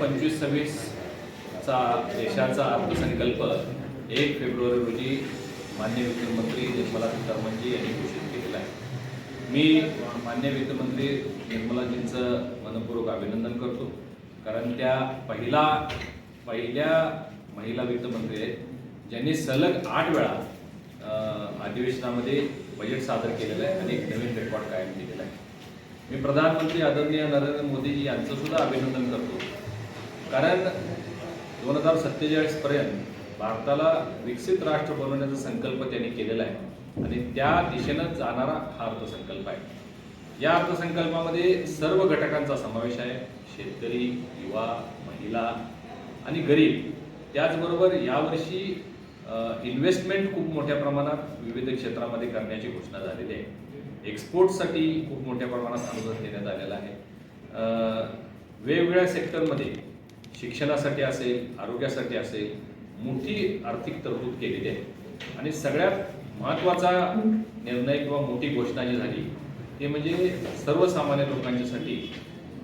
पंचवीस सव्वीसचा देशाचा अर्थसंकल्प एक फेब्रुवारी रोजी मान्य वित्तमंत्री निर्मला सीतारामनजी यांनी घोषित केलेला आहे. मी मान्य वित्तमंत्री निर्मलाजींचं मनपूर्वक अभिनंदन करतो. कारण त्या पहिला पहिल्या महिला वित्तमंत्री आहेत ज्यांनी सलग आठ वेळा अधिवेशनामध्ये बजेट सादर केलेलं आहे आणि एक नवीन रेकॉर्ड कायम केलेला आहे. मी प्रधानमंत्री आदरणीय नरेंद्र मोदीजी यांचं सुद्धा अभिनंदन करतो. कारण दोन हजार सत्तेचाळीसपर्यंत भारताला विकसित राष्ट्र बनवण्याचा संकल्प त्यांनी केलेला आहे. आणि त्या दिशेनं जाणारा हा अर्थसंकल्प आहे. या अर्थसंकल्पामध्ये सर्व घटकांचा समावेश आहे. शेतकरी युवा महिला आणि गरीब. त्याचबरोबर यावर्षी इन्व्हेस्टमेंट खूप मोठ्या प्रमाणात विविध क्षेत्रामध्ये करण्याची घोषणा झालेली आहे. एक्सपोर्टसाठी खूप मोठ्या प्रमाणात अनुदान देण्यात आलेलं आहे. वेगवेगळ्या सेक्टरमध्ये शिक्षणासाठी असेल आरोग्यासाठी असेल मोठी आर्थिक तरतूद केलेली आहे. आणि सगळ्यात महत्त्वाचा निर्णय किंवा मोठी घोषणा जी झाली ते म्हणजे सर्वसामान्य लोकांच्यासाठी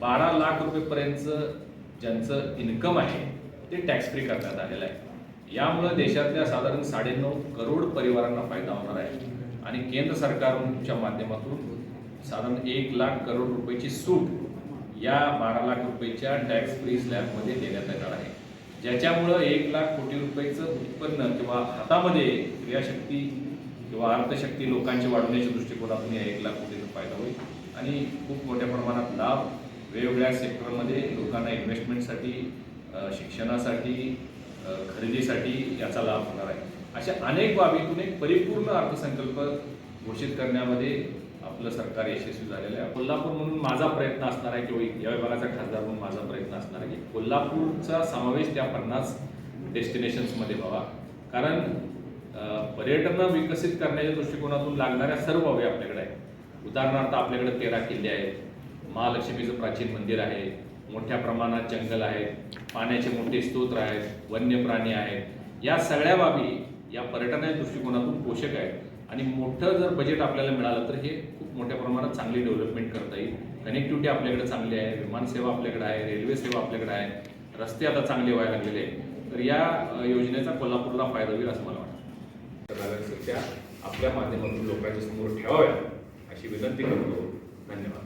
बारा लाख रुपयेपर्यंतचं ज्यांचं इन्कम आहे ते टॅक्स फ्री करण्यात आलेलं आहे. यामुळं देशातल्या साधारण साडेनऊ करोड परिवारांना फायदा होणार आहे. आणि केंद्र सरकारच्या माध्यमातून साधारण एक लाख करोड रुपयाची सूट या बारा लाख रुपयेच्या टॅक्स फ्री स्लॅबमध्ये देण्यात येणार आहे. ज्याच्यामुळं एक लाख कोटी रुपयाचं उत्पन्न किंवा हातामध्ये क्रियाशक्ती किंवा अर्थशक्ती लोकांची वाढवण्याच्या दृष्टिकोनातून या एक लाख कोटीचा फायदा होईल. आणि खूप मोठ्या प्रमाणात लाभ वेगवेगळ्या सेक्टरमध्ये लोकांना इन्व्हेस्टमेंटसाठी शिक्षणासाठी खरेदीसाठी याचा लाभ होणार आहे. अशा अनेक बाबीतून एक परिपूर्ण अर्थसंकल्प घोषित करण्यामध्ये आपलं सरकार यशस्वी झालेलं आहे. कोल्हापूर म्हणून माझा प्रयत्न असणार आहे किंवा या विभागाचा खासदार म्हणून माझा प्रयत्न असणार आहे की कोल्हापूरचा समावेश त्या पन्नास डेस्टिनेशन्समध्ये व्हावा. कारण पर्यटन विकसित करण्याच्या दृष्टिकोनातून लागणाऱ्या सर्व बाबी आपल्याकडे आहेत. उदाहरणार्थ आपल्याकडे तेरा किल्ले आहेत. महालक्ष्मीचं प्राचीन मंदिर आहे. मोठ्या प्रमाणात जंगल आहेत. पाण्याचे मोठे स्तोत्र आहेत. वन्य प्राणी आहेत. या सगळ्या बाबी या पर्यटनाच्या दृष्टिकोनातून पोषक आहेत. आणि मोठं जर बजेट आपल्याला मिळालं तर हे खूप मोठ्या प्रमाणात चांगली डेव्हलपमेंट करता येईल. कनेक्टिव्हिटी आपल्याकडे चांगली आहे विमानसेवा आपल्याकडे आहे रेल्वे सेवा आपल्याकडे आहे रस्ते आता चांगले व्हायला लागलेले आहेत. तर या योजनेचा कोल्हापूरला फायदा होईल असं मला वाटतं. त्या आपल्या माध्यमातून लोकांच्या समोर ठेवाव्या अशी विनंती करतो. धन्यवाद.